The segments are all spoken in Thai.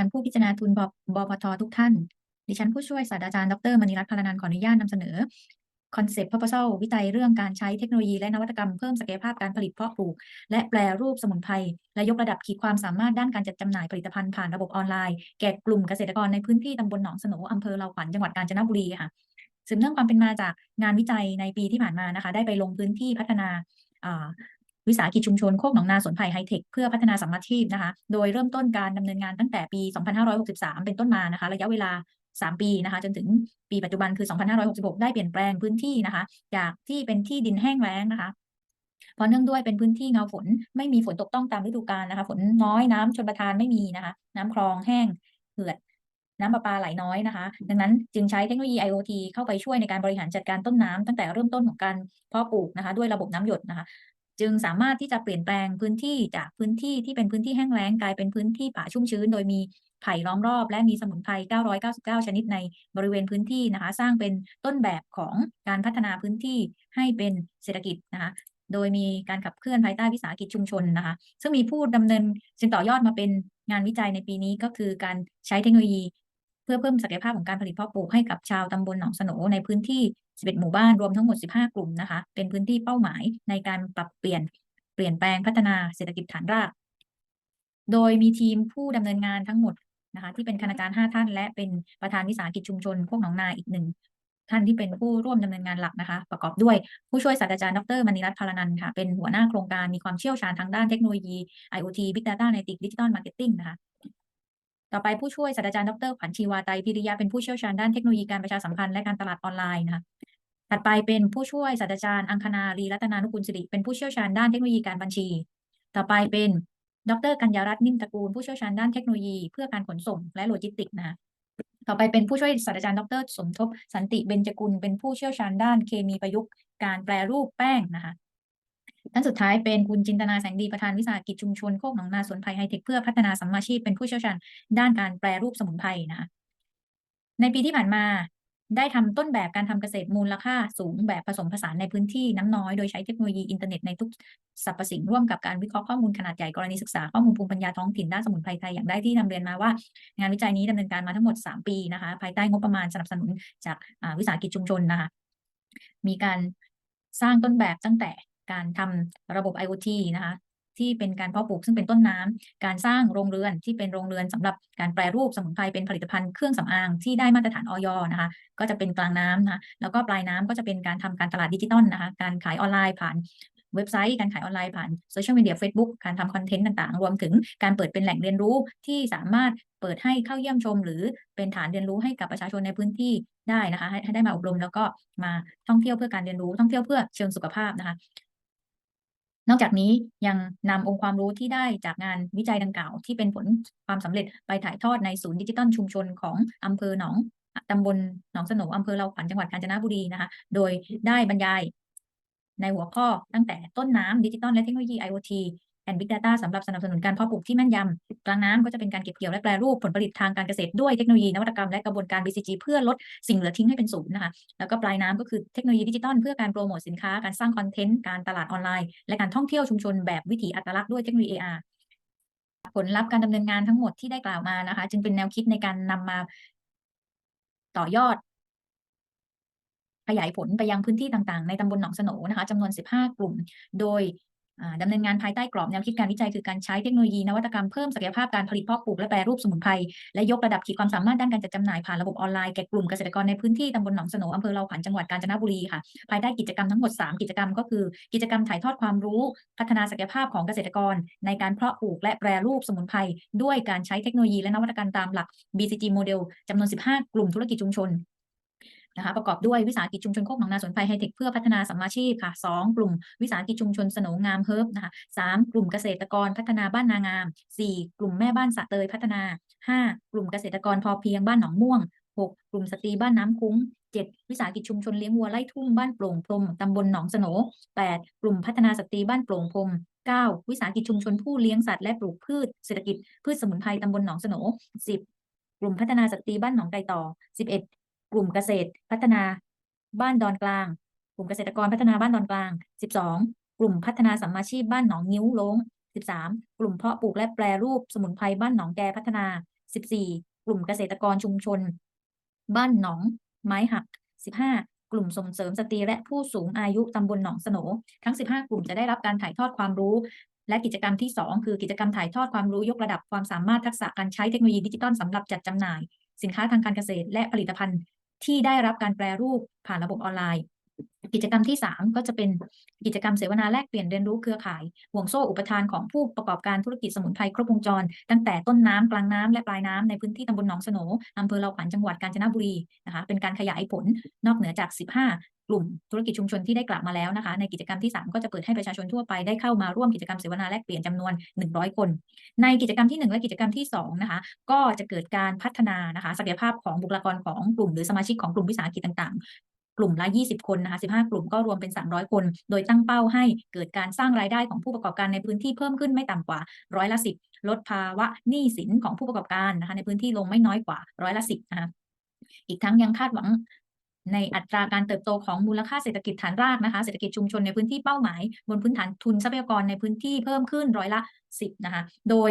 การผู้พิจารณาทุนบบพททุกท่าน ดิฉันผู้ช่วยศาสตราจารย์ดรมณีรัตน์พลานันขออนุญาตนำเสนอคอนเซปต์ proposal วิจัยเรื่องการใช้เทคโนโลยีและนวัตกรรมเพิ่มศักยภาพการผลิตเพาะปลูก และแปรรูปสมุนไพรและยกระดับขีดความสามารถด้านการจัดจำหน่ายผลิตภัณฑ์ผ่านระบบออนไลน์ แก่กลุ่มเกษตรกรในพื้นที่ตำบลหนองสโหนอำเภอเลาขวัญจังหวัดกาญจนบุรีค่ะสืบเนื่องความเป็นมาจากงานวิจัยในปีที่ผ่านมานะคะ ได้ไปลงพื้นที่พัฒนาอ่า วิสาหกิจชุมชนโคกหนองนาสนไผ่ไฮเทคเพื่อพัฒนาสัมมาชีพนะคะ โดยเริ่มต้นการดำเนินงานตั้งแต่ปี 2563 เป็นต้นมานะคะ ระยะเวลา 3 ปีนะคะ จนถึงปีปัจจุบันคือ 2566 ได้เปลี่ยนแปลงพื้นที่นะคะ จากที่เป็นที่ดินแห้งแล้งนะคะเพราะเนื่องด้วยเป็นพื้นที่เงาฝนไม่มีฝนตกต้องตามฤดูกาลนะคะ ฝนน้อยน้ำชนประทานไม่มีนะคะ น้ำคลองแห้งเหือดน้ำประปาไหลน้อยนะคะ ดังนั้นจึงใช้เทคโนโลยี IoT เข้าไปช่วยในการบริหารจัดการต้นน้ำตั้งแต่เริ่มต้นของการเพาะปลูกนะคะ ด้วยระบบน้ำหยดนะคะ จึงสามารถที่จะเปลี่ยนแปลงพื้นที่จากพื้นที่ที่เป็นพื้นที่แห้งแล้งกลายเป็นพื้นที่ป่าชุ่มชื้น โดยมีไผ่ล้อมรอบ และมีสมุนไพร 999 ชนิดในบริเวณพื้นที่นะคะ สร้างเป็นต้นแบบของการพัฒนาพื้นที่ให้เป็นเศรษฐกิจนะคะโดยมีการขับเคลื่อนภายใต้วิสาหกิจชุมชนนะคะ ซึ่งมีผู้ดำเนินจึงต่อยอดมาเป็นงานวิจัยในปีนี้ก็คือการใช้เทคโนโลยี พื่อเพิ่มศักยภาพของการผลิตเพาะปลูกให้กับชาวตำบลหนองสโหนในพื้นที่ 11 หมู่บ้านรวมทั้งหมด 15 กลุ่มนะคะ เป็นพื้นที่เป้าหมายในการปรับเปลี่ยนเปลี่ยนแปลงพัฒนาเศรษฐกิจฐานราก โดยมีทีมผู้ดำเนินงานทั้งหมดนะคะที่เป็นคณาจารย์5ท่าน และเป็นประธานวิสาหกิจชุมชนพวกหนองนาอีกหนึ่งท่านที่เป็นผู้ร่วมดำเนินงานหลักนะคะ ประกอบด้วยผู้ช่วยศาสตราจารย์ดรมณีรัตน์พลานันท์ค่ะ เป็นหัวหน้าโครงการมีความเชี่ยวชาญทางด้านเทคโนโลยี IoT Big Data Analytics Digital Marketing นะคะ ต่อไปผู้ช่วยศาสตราจารย์ดรขวัญชีวาไตพิริยะเป็นผู้เชี่ยวชาญด้านเทคโนโลยีการประชาสัมพันธ์และการตลาดออนไลน์นะคะถัดไปเป็นผู้ช่วยศาสตราจารย์อังคณารีรัตนานุกุลสิริเป็นผู้เชี่ยวชาญด้านเทคโนโลยีการบัญชี ต่อไปเป็นดรกัญญารัตน์นิ่มตระกูลผู้เชี่ยวชาญด้านเทคโนโลยีเพื่อการขนส่งและโลจิสติกส์นะคะต่อไปเป็นผู้ช่วยศาสตราจารย์ดร สมทบ สันติเบญจกุลเป็นผู้เชี่ยวชาญด้านเคมีประยุกต์ การแปรรูปแป้งนะคะ ท่านสุดท้ายเป็นคุณจินตนาแสงดีประธานวิสาหกิจชุมชนโคกหนองนาสวนไผ่ไฮเทคเพื่อพัฒนาสัมมาชีพเป็นผู้เชี่ยวชาญด้านการแปรรูปสมุนไพรนะคะในปีที่ผ่านมาได้ทำต้นแบบการทำเกษตรมูลค่าสูงแบบผสมผสานในพื้นที่น้ำน้อย โดยใช้เทคโนโลยีอินเทอร์เน็ตในทุกสรรพสิ่งร่วมกับการวิเคราะห์ข้อมูลขนาดใหญ่กรณีศึกษาข้อมูลภูมิปัญญาท้องถิ่นด้านสมุนไพรไทยอย่างได้ที่นำเรียนมาว่า งานวิจัยนี้ดำเนินการมาทั้งหมด 3 ปีนะคะภายใต้งบประมาณสนับสนุนจากวิสาหกิจชุมชนนะคะมีการสร้างต้นแบบตั้งแต่ การทำระบบ IoT นะคะที่เป็นการเพาะปลูกซึ่งเป็นต้นน้ำการสร้างโรงเรือนที่เป็นโรงเรือนสำหรับการแปรรูปสมุนไพรเป็นผลิตภัณฑ์เครื่องสำอางที่ได้มาตรฐานออยนะคะ ก็จะเป็นกลางน้ำนะคะแล้วก็ปลายน้ำก็จะเป็นการทำการตลาดดิจิตอลนะคะ การขายออนไลน์ผ่านเว็บไซต์ การขายออนไลน์ผ่านโซเชียลมีเดียเฟซบุ๊กการทำคอนเทนต์ต่างๆ รวมถึงการเปิดเป็นแหล่งเรียนรู้ที่สามารถเปิดให้เข้าเยี่ยมชม หรือเป็นฐานเรียนรู้ให้กับประชาชนในพื้นที่ได้นะคะ ให้ได้มาอบรมแล้วก็มาท่องเที่ยวเพื่อการเรียนรู้ท่องเที่ยวเพื่อเชิงสุขภาพนะคะ นอกจากนี้ยังนำองค์ความรู้ที่ได้จากงานวิจัยดังกล่าว ที่เป็นผลความสำเร็จไปถ่ายทอดในศูนย์ดิจิตอลชุมชนของอำเภอหนองตำบลหนองสโหนอำเภอเราขวัญจังหวัดกาญจนบุรีนะคะ โดยได้บรรยายในหัวข้อตั้งแต่ต้นน้ำดิจิตอลและเทคโนโลยี IoT and Big Data สำหรับสนับสนุนการเพาะปลูกที่แม่นยำกลางน้ำก็จะเป็นการเก็บเกี่ยวและแปรรูปผลผลิตทางการเกษตรด้วยเทคโนโลยีนวัตกรรมและกระบวนการ BCG เพื่อลดสิ่งเหลือทิ้งให้เป็นศูนย์นะคะแล้วก็ปลายน้ำก็คือเทคโนโลยีดิจิตอลเพื่อการโปรโมทสินค้าการสร้างคอนเทนต์การตลาดออนไลน์ และการท่องเที่ยวชุมชนแบบวิถีอัตลักษณ์ด้วยเทคโนโลยี AR ผลลัพธ์การดำเนินงานทั้งหมดที่ได้กล่าวมานะคะ จึงเป็นแนวคิดในการนำมาต่อยอด ขยายผลไปยังพื้นที่ต่างๆ ในตำบลหนองสโหนนะคะจำนวน 15 กลุ่ม โดย ดำเนินงานภายใต้กรอบแนวคิดการวิจัย คือการใช้เทคโนโลยีนวัตกรรมเพิ่มศักยภาพการผลิตเพาะปลูกและแปรรูปสมุนไพรและยกระดับขีดความสามารถด้านการจัดจำหน่ายผ่านระบบออนไลน์แก่กลุ่มเกษตรกรในพื้นที่ตำบลหนองสโหนอำเภอเลาขวัญจังหวัดกาญจนบุรีค่ะ ภายใต้กิจกรรมทั้งหมด 3 กิจกรรมก็คือ กิจกรรมถ่ายทอดความรู้ พัฒนาศักยภาพของเกษตรกร ในการเพาะปลูกและแปรรูปสมุนไพรด้วยการใช้เทคโนโลยีและนวัตกรรมตามหลัก BCG โมเดลจำนวน 15 กลุ่มธุรกิจชุมชน นะคะประกอบด้วยวิสาหกิจชุมชนโคกหนองนาสวนไผ่ไฮเทคเพื่อพัฒนาสัมมาชีพค่ะ2กลุ่มวิสาหกิจชุมชนสนงามเฮิร์บนะคะ3กลุ่มเกษตรกรพัฒนาบ้านนางาม4กลุ่มแม่บ้านสะเตยพัฒนา5กลุ่มเกษตรกรพอเพียงบ้านหนองม่วง6กลุ่มสตรีบ้านน้ำคุ้ง7วิสาหกิจชุมชนเลี้ยงวัวไล่ทุ่งบ้านโปร่งพรมตำบลหนองสโหน8กลุ่มพัฒนาสตรีบ้านโปร่งพรม9วิสาหกิจชุมชนผู้เลี้ยงสัตว์และปลูกพืชเศรษฐกิจพืชสมุนไพรตำบลหนองสโหน10กลุ่มพัฒนาสตรีบ้านหนองไก่ต่อ 11 กลุ่มเกษตรพัฒนาบ้านดอนกลาง กลุ่มเกษตรกรพัฒนาบ้านดอนกลาง 12 กลุ่มพัฒนาสัมมาชีพบ้านหนองนิ้วลง13 กลุ่มเพาะปลูกและแปรรูปสมุนไพรบ้านหนองแกพัฒนา 14 กลุ่มเกษตรกรชุมชน บ้านหนอง ไม้หัก 15 กลุ่มส่งเสริมสตรีและผู้สูงอายุตำบลหนองสโหนทั้ง 15 กลุ่มจะได้รับการถ่ายทอดความรู้ และกิจกรรมที่ 2 คือกิจกรรมถ่ายทอดความรู้ยกระดับความสามารถทักษะการใช้เทคโนโลยีดิจิทัลสำหรับจัดจำหน่าย สินค้าทางการเกษตรและผลิตภัณฑ์ ที่ได้รับการแปรรูปผ่านระบบออนไลน์ กิจกรรมที่ 3 ก็จะเป็นกิจกรรมเสวนาแลกเปลี่ยนเรียนรู้เครือข่ายห่วงโซ่อุปทานของผู้ประกอบการธุรกิจสมุนไพรครบวงจร ตั้งแต่ต้นน้ำกลางน้ำและปลายน้ำในพื้นที่ตำบลหนองสโหนอำเภอเลาขวัญจังหวัดกาญจนบุรีนะคะเป็นการขยายผลนอกเหนือจาก 15 กลุ่มธุรกิจชุมชนที่ได้กลับมาแล้วนะคะ ในกิจกรรมที่ 3 ก็จะเปิดให้ประชาชนทั่วไปได้เข้ามาร่วมกิจกรรมเสวนาแลกเปลี่ยนจำนวน 100 คน ในกิจกรรมที่ 1 และกิจกรรมที่2นะคะก็จะเกิดการพัฒนานะคะศักยภาพของบุคลากรของกลุ่มหรือสมาชิกของกลุ่มวิสาหกิจต่างๆกลุ่มละ 20 คนนะคะ 15 กลุ่มก็รวมเป็น 300 คน โดยตั้งเป้าให้เกิดการสร้างรายได้ของผู้ประกอบการในพื้นที่เพิ่มขึ้นไม่ต่ำกว่าร้อยละ 10 ลดภาวะหนี้สินของผู้ประกอบการนะคะในพื้นที่ลงไม่น้อยกว่าร้อยละ 10นะคะอีกทั้งยังคาดหวัง ในอัตราการเติบโตของมูลค่าเศรษฐกิจฐานรากนะคะ เศรษฐกิจชุมชนในพื้นที่เป้าหมาย บนพื้นฐานทุนทรัพยากรในพื้นที่เพิ่มขึ้นร้อยละสิบนะคะ โดย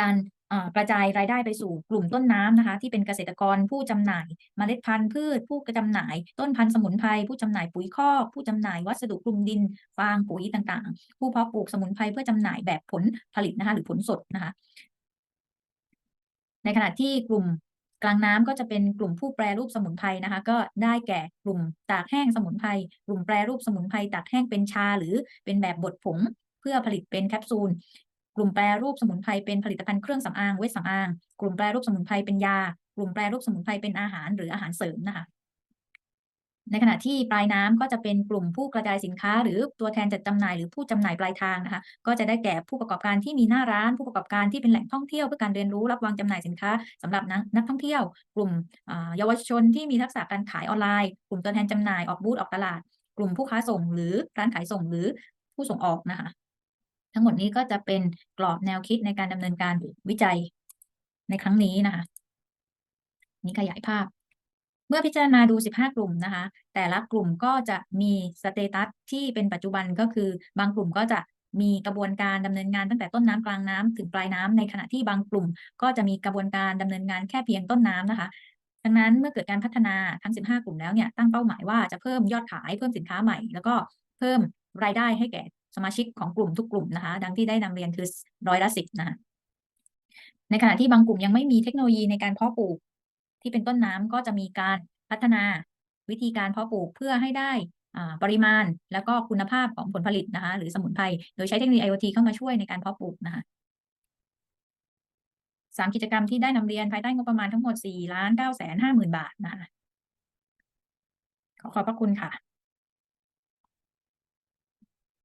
การกระจายรายได้ไปสู่กลุ่มต้นน้ำนะคะ ที่เป็นเกษตรกรผู้จำหน่ายเมล็ดพันธุ์พืช ผู้จำหน่าย ต้นพันธุ์สมุนไพรผู้จำหน่ายปุ๋ยคอกผู้จำหน่ายวัสดุคลุมดินฟางปุ๋ยต่างๆ ผู้เพาะปลูกสมุนไพรเพื่อจำหน่ายแบบผลผลิตนะคะ หรือผลสดนะคะ ในขณะที่กลุ่ม ลางน้ำก็จะเป็นกลุ่มผู้แปรรูปสมุนไพรนะคะ ก็ได้แก่กลุ่มตากแห้งสมุนไพรกลุ่มแปรรูปสมุนไพรตากแห้งเป็นชา หรือเป็นแบบบดผงเพื่อผลิตเป็นแคปซูลกลุ่มแปรรูปสมุนไพรเป็นผลิตภัณฑ์เครื่องสำอางเวชสำอาง กลุ่มแปรรูปสมุนไพรเป็นยา กลุ่มแปรรูปสมุนไพรเป็นอาหารหรืออาหารเสริมนะคะ ในขณะที่ปลายน้ำก็จะเป็นกลุ่มผู้กระจายสินค้า หรือตัวแทนจัดจำหน่ายหรือผู้จำหน่ายปลายทางนะคะ ก็จะได้แก่ผู้ประกอบการที่มีหน้าร้าน ผู้ประกอบการที่เป็นแหล่งท่องเที่ยวเพื่อการเรียนรู้รับวางจำหน่ายสินค้าสำหรับนักนักท่องเที่ยว กลุ่มเยาวชนที่มีทักษะการขายออนไลน์ กลุ่มตัวแทนจำหน่ายออกบูธออกตลาด กลุ่มผู้ค้าส่งหรือร้านขายส่งหรือผู้ส่งออกนะคะ ทั้งหมดนี้ก็จะเป็นกรอบแนวคิดในการดำเนินการวิจัยในครั้งนี้นะคะ นี่ขยายภาพ เมื่อพิจารณาดู 15 กลุ่มนะคะ แต่ละกลุ่มก็จะมีสเตตัสที่เป็นปัจจุบันก็คือ บางกลุ่มก็จะมีกระบวนการดำเนินงานตั้งแต่ต้นน้ำกลางน้ำถึงปลายน้ำในขณะที่บางกลุ่ม ก็จะมีกระบวนการดำเนินงานแค่เพียงต้นน้ำนะคะ ดังนั้นเมื่อเกิดการพัฒนาทั้ง 15 กลุ่มแล้วเนี่ยตั้งเป้าหมายว่าจะเพิ่มยอดขายเพิ่มสินค้าใหม่ แล้วก็เพิ่มรายได้ให้แก่สมาชิกของกลุ่มทุกกลุ่มนะคะ ดังที่ได้นำเรียนคือร้อยละสิบนะคะในขณะที่บางกลุ่มยังไม่มีเทคโนโลยีในการเพาะปลูก ที่เป็นต้นน้ำก็จะมีการพัฒนาวิธีการเพาะปลูกเพื่อให้ได้ปริมาณแล้วก็คุณภาพของผลผลิตนะคะ หรือสมุนไพรโดยใช้เทคโนโลยี IoT เข้ามาช่วยในการเพาะปลูกนะคะสามกิจกรรมที่ได้นำเรียนภายใต้งบประมาณทั้งหมดสี่ล้านเก้าแสนห้าหมื่นบาทนะคะขอขอบพระคุณค่ะ